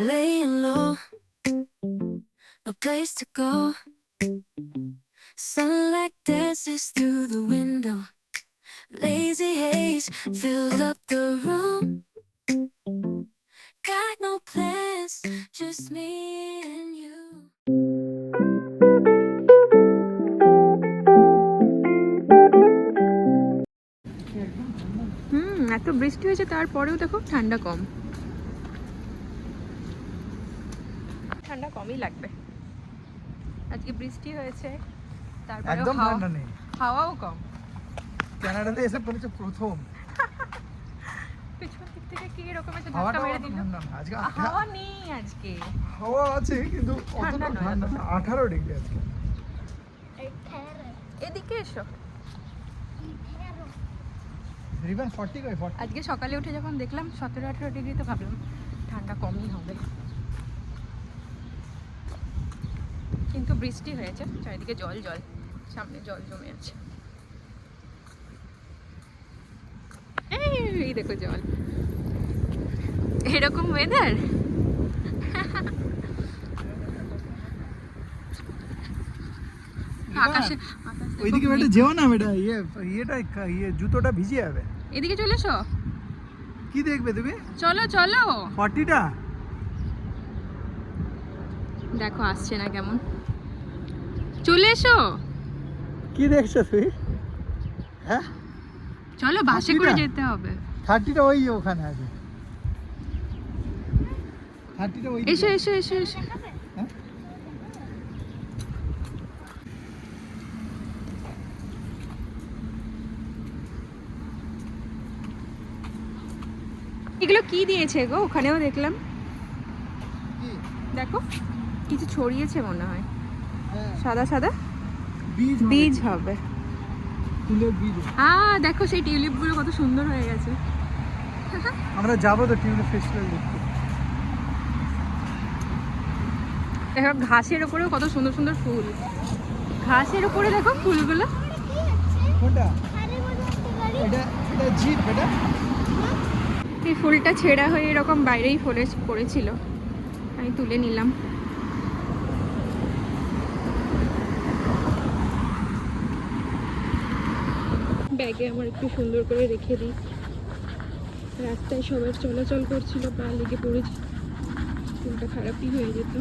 laying low, no place to go. Sunlight dances through the window. Lazy haze filled up the room. Got no plans, just me and you. হুম এত বৃষ্টি হয়েছে তারপরেও দেখো ঠান্ডা কম ঠান্ডা কমই লাগবে। আজকে বৃষ্টি হয়েছে তারপরে একদম ঠান্ডা নেই। হাওয়াও কম। কানাডাতে এসে পড়েছে প্রথম। পেছন দিক থেকে কি এরকম একটা ধাক্কা মেরে দিল? আজকে হাওয়া নেই আজকে। হাওয়া আছে কিন্তু অতটা ঠান্ডা না আঠারো ডিগ্রি আজকে। এদিকে এসো। রিভান ফর্টি কয় ফর্টি আজকে সকালে উঠে যখন দেখলাম সতেরো আঠেরো ডিগ্রি তো ভাবলাম ঠান্ডা কমই হবে। কিন্তু বৃষ্টি হয়েছে চারিদিকে জল জল সামনে জল জমে আছে। এই, দেখো জল। এরকম ওয়েদার আকাশে ওইদিকে বেটা যেও না বেটা ইয়ে ইয়েটা ইয়ে জুতোটা ভিজে যাবে। এদিকে চলে এসো। কি দেখবে তুমি? চলো চলো। ফর্টিটা? দেখো আসছে না কেমন। চলে এসো। কি দেখছ তুই? হ্যাঁ? চলো বাসে করে যেতে হবে। থার্টিটা ওই ওখানে আছে। থার্টিটা ওই এসো এসো এসো এসো। হ্যাঁ? এগুলো কি দিয়েছে গো? ওখানেও দেখলাম? দেখো কিছু ছড়িয়েছে মনে হ্যাঁ, সাদা সাদা? বীজ হবে। বীজ হবে। ফুলের দেখো সেই টিউলিপগুলো কত সুন্দর হয়ে গেছে। আমরা যাব তো টিউলিপ ফেস্টিভ্যাল দেখতে। দেখো ঘাসের ওপরেও কত সুন্দর সুন্দর ফুল। ঘাসের ওপরে দেখো ফুলগুলো। কোনটা? এটা এটা জিপ এটা? এই ফুলটা ছেঁড়া হয়ে এরকম বাইরেই ফলে পড়েছিল। আমি তুলে নিলাম। ব্যাগে আমার একটু সুন্দর করে রেখে দিই। রাস্তায় সবার চলাচল করছিল, পা লেগে পড়েছি। ফুলটা খারাপই হয়ে যেত।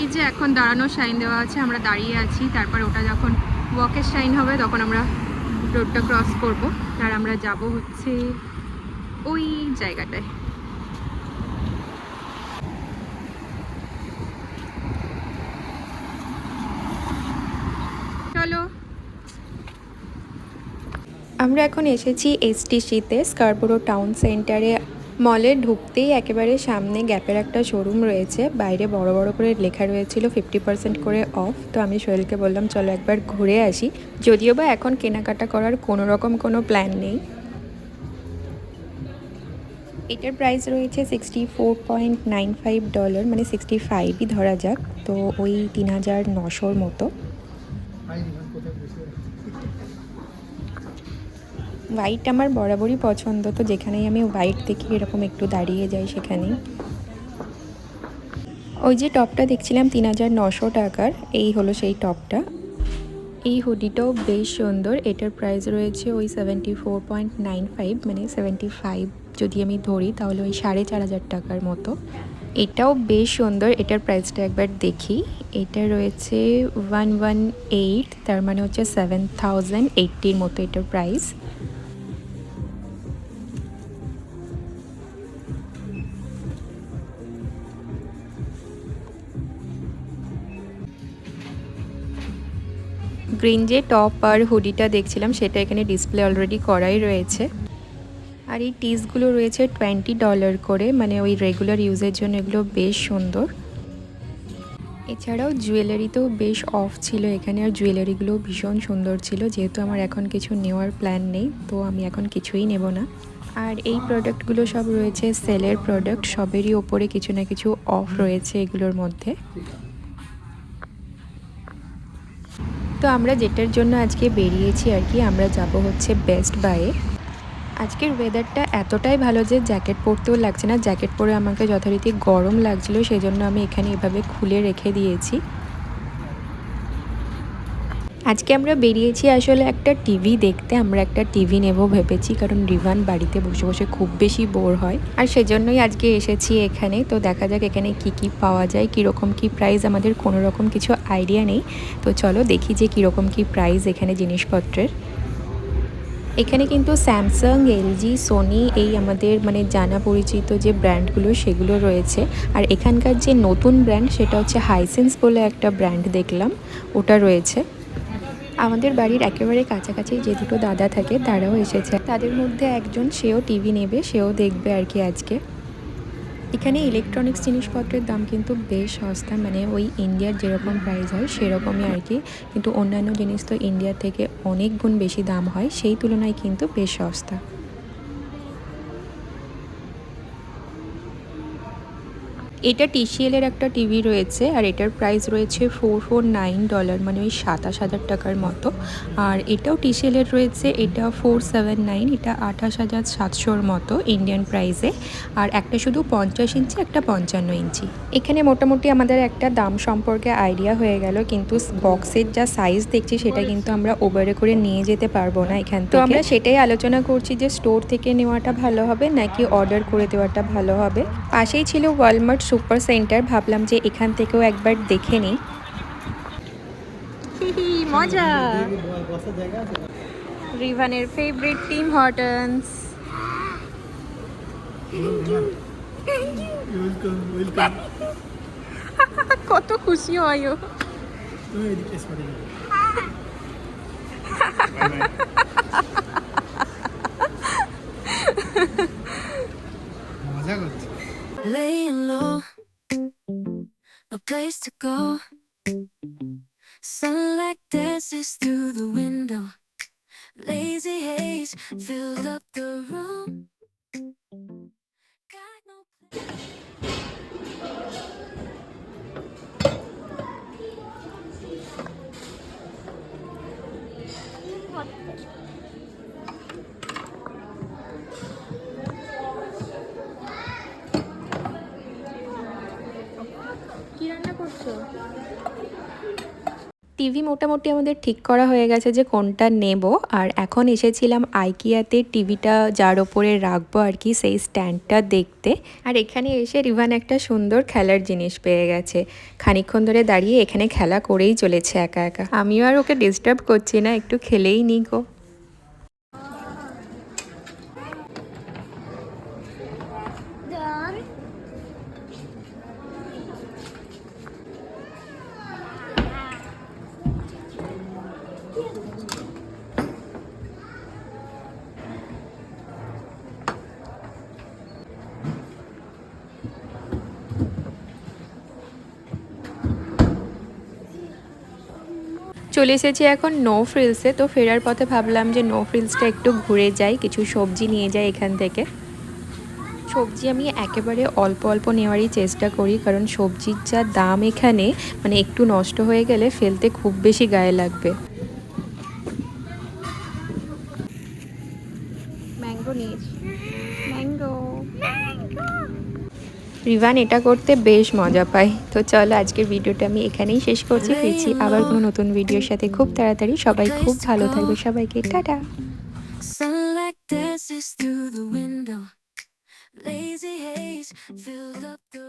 এই যে এখন দাঁড়ানো সাইন দেওয়া আছে, আমরা দাঁড়িয়ে আছি। তারপর ওটা যখন ওয়াকের সাইন হবে, তখন আমরা রোডটা ক্রস করব। আর আমরা যাব হচ্ছে ওই জায়গাটায় চলো আমরা এখন এসেছি এসটিসিতে, স্কারবোরো টাউন সেন্টারে। মলে ঢুকতেই একেবারে সামনে গ্যাপের একটা শোরুম রয়েছে। বাইরে বড় বড় করে লেখা রয়েছিল ফিফটি পার্সেন্ট করে অফ। তো আমি সোহেলকে বললাম, চলো একবার ঘুরে আসি। যদিও বা এখন কেনাকাটা করার কোনো রকম কোনো প্ল্যান নেই। এটার প্রাইস রয়েছে sixty four point nine five dollar মানে সিক্সটি ফাইভই ধরা যাক। তো ওই তিন হাজার নশোর মতো। হোয়াইট আমার বরাবরই পছন্দ, তো যেখানেই আমি হোয়াইট দেখি, এরকম একটু দাঁড়িয়ে যাই সেখানেই। ওই যে টপটা দেখছিলাম, তিন হাজার নশো টাকার, এই হলো সেই টপটা। এই হুডিটাও বেশ সুন্দর, এটার প্রাইস রয়েছে ওই seventy four point nine five মানে সেভেন্টি ফাইভ যদি আমি ধরি, তাহলে ওই সাড়ে চার হাজার টাকার মতো। এটাও বেশ সুন্দর, এটার প্রাইসটা একবার দেখি। এটা রয়েছে ওয়ান ওয়ান এইট তার মানে হচ্ছে সেভেন থাউজেন্ড এইটটির মতো এটার প্রাইস গ্রিন যে টপ আর হুডিটা দেখছিলাম, সেটা এখানে ডিসপ্লে অলরেডি করাই রয়েছে। আর এই টিসগুলো রয়েছে টোয়েন্টি ডলার করে মানে ওই রেগুলার ইউজের জন্য এগুলো বেশ সুন্দর। এছাড়াও জুয়েলারিতেও বেশ অফ ছিল এখানে, আর জুয়েলারিগুলো ভীষণ সুন্দর ছিল, যেহেতু আমার এখন কিছু নেওয়ার প্ল্যান নেই, তো আমি এখন কিছুই নেব না। আর এই প্রোডাক্টগুলো সব রয়েছে সেলের প্রোডাক্ট সবেরই ওপরে কিছু না কিছু অফ রয়েছে এগুলোর মধ্যে। তো আমরা যেটার জন্য আজকে বেরিয়েছি আর কি, আমরা যাব হচ্ছে বেস্ট বাইয়ে আজকের ওয়েদারটা এতটাই ভালো যে জ্যাকেট পরতেও লাগছে না। জ্যাকেট পরে আমাকে যথারীতি গরম লাগছিল সেই জন্য আমি এখানে এভাবে খুলে রেখে দিয়েছি। আজকে আমরা বেরিয়েছি আসলে একটা টিভি দেখতে, আমরা একটা টিভি নেব ভেবেছি, কারণ রিভান বাড়িতে বসে বসে খুব বেশি বোর হয়। আর সেজন্যই আজকে এসেছি এখানে, তো দেখা যাক এখানে কি কি পাওয়া যায়, কীরকম কি প্রাইস আমাদের কোনো রকম কিছু আইডিয়া নেই। তো চলো দেখি যে কীরকম কি প্রাইস এখানে জিনিসপত্রের। এখানে কিন্তু স্যামসাং এলজি সোনি এই আমাদের মানে জানা পরিচিত যে ব্র্যান্ডগুলো সেগুলো রয়েছে। আর এখানকার যে নতুন ব্র্যান্ড সেটা হচ্ছে হাইসেন্স বলে একটা ব্র্যান্ড দেখলাম, ওটা রয়েছে। আমাদের বাড়ির একেবারে কাছাকাছি যে দুটো দাদা থাকে, তারাও এসেছে। তাদের মধ্যে একজন সেও টিভি নেবে, সেও দেখবে আর কি আজকে। এখানে ইলেকট্রনিক্স জিনিসপত্রের দাম কিন্তু বেশ সস্তা মানে ওই ইন্ডিয়ার যেরকম প্রাইস হয় সেরকমই আর কি। কিন্তু অন্যান্য জিনিস তো ইন্ডিয়া থেকে অনেক গুণ বেশি দাম হয়, সেই তুলনায় কিন্তু বেশ সস্তা। এটা এর একটা টিভি রয়েছে আর এটার প্রাইস রয়েছে ফোর ফোর নাইন ডলার মানে ওই সাতাশ হাজার টাকার মতো। আর এটাও এর রয়েছে এটা ফোর সেভেন নাইন এটা আঠাশ হাজার সাতশোর মতো ইন্ডিয়ান প্রাইসে আর একটা শুধু পঞ্চাশ ইঞ্চি একটা পঞ্চান্ন ইঞ্চি। এখানে মোটামুটি আমাদের একটা দাম সম্পর্কে আইডিয়া হয়ে গেল কিন্তু বক্সের যা সাইজ দেখছি সেটা কিন্তু আমরা ওভারে করে নিয়ে যেতে পারব না এখান থেকে। তো আমরা সেটাই আলোচনা করছি যে স্টোর থেকে নেওয়াটা ভালো হবে নাকি অর্ডার করে দেওয়াটা ভালো হবে। পাশেই ছিল ওয়ালমার্ট সুপার সেন্টার ভাবলাম যে এখান থেকেও একবার দেখে নিই। মজা। রিভানের ফেভারিট টিম হটন্স কত খুশি হয় ও। মজা করছে। Laying low, a place to go. Sunlight dances through the window. Lazy haze filled up the room. TV মোটামুটি আমাদের ঠিক করা হয়ে গেছে যে কোনটা নেব। আর এখন এসেছিলাম আইকিয়াতে টিভিটা যার ওপরে রাখব আর কি, সেই স্ট্যান্ডটা দেখতে। আর এখানে এসে রিভান একটা সুন্দর খেলার জিনিস পেয়ে গেছে। খানিক্ষণ ধরে দাঁড়িয়ে এখানে খেলা করেই চলেছে একা একা। আমিও আর ওকে ডিস্টার্ব করছি না, একটু খেলেই নি গো। চলে এসেছি এখন নো ফ্রিলসে তো ফেরার পথে ভাবলাম যে নো ফ্রিলসটা একটু ঘুরে যাই, কিছু সবজি নিয়ে যাই এখান থেকে। সবজি আমি একেবারে অল্প অল্প নেওয়ারই চেষ্টা করি, কারণ সবজির যা দাম এখানে মানে একটু নষ্ট হয়ে গেলে ফেলতে খুব বেশি গায়ে লাগবে। রিভান, এটা করতে বেশ মজা পাই তো চলো, আজকের ভিডিওটা আমি এখানেই শেষ করছি। ফিরছি আবার কোনো নতুন ভিডিওর সাথে। খুব তাড়াতাড়ি সবাই খুব ভালো থাকবে সবাইকে। Tata. Lazy haze up the